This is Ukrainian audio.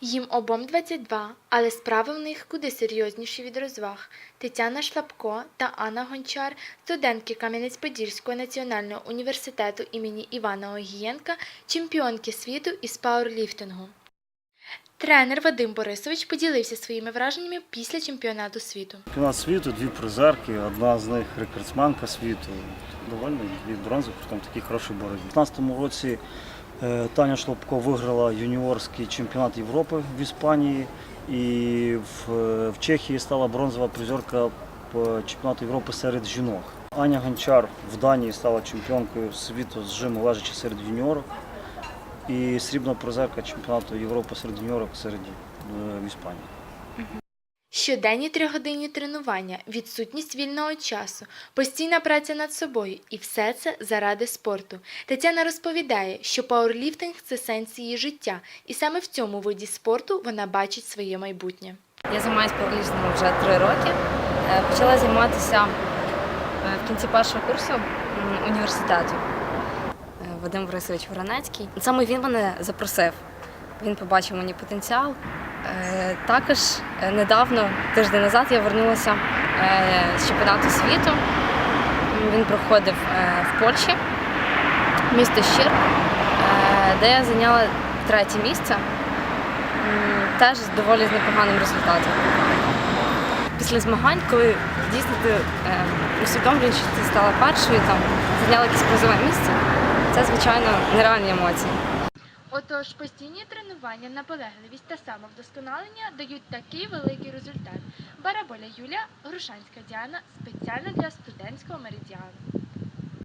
Їм обом 22, але справи в них куди серйозніші від розваг. Тетяна Шлапко та Анна Гончар, студентки Кам'янець-Подільського національного університету імені Івана Огієнка, чемпіонки світу із пауерліфтингу. Тренер Вадим Борисович поділився своїми враженнями після чемпіонату світу. Чемпіонат світу, дві призерки, одна з них рекордсменка світу. Довольно дві бронзи, при тому такий хороший боротьбі. У 2015 році Таня Шлопко виграла юніорський чемпіонат Європи в Іспанії і в, е, в Чехії стала бронзова призерка чемпіонату Європи серед жінок. Аня Гончар в Данії стала чемпіонкою світу з жиму лежачи серед юніорок. І срібна призерка чемпіонату Європи серед юніорок серед е, в Іспанії. Щоденні тригодинні тренування, відсутність вільного часу, постійна праця над собою і все це заради спорту. Тетяна розповідає, що пауерліфтинг це сенс її життя, і саме в цьому виді спорту вона бачить своє майбутнє. Я займаюся пауерліфтингом вже три роки. Е, Почала займатися е, в кінці першого курсу університету. Е, Вадим Борисович Воронецький. Саме він мене запросив. Він побачив мені потенціал. Е, Також е, недавно, тиждень назад, я вернулася е, з чемпіонату світу. Він проходив в Польщі, місто Щир, де я зайняла третє місце. Теж з доволі непоганим результатом. Після змагань, коли дійсно ти усвідомлюєш, що ти стала першою, там, зайняла якесь призове місце, це, звичайно, нереальні емоції. Отож, постійні тренування, наполегливість та самовдосконалення дають такий великий результат. Бараболя Юлія, Грушанська Діана спеціально для студентського меридіану.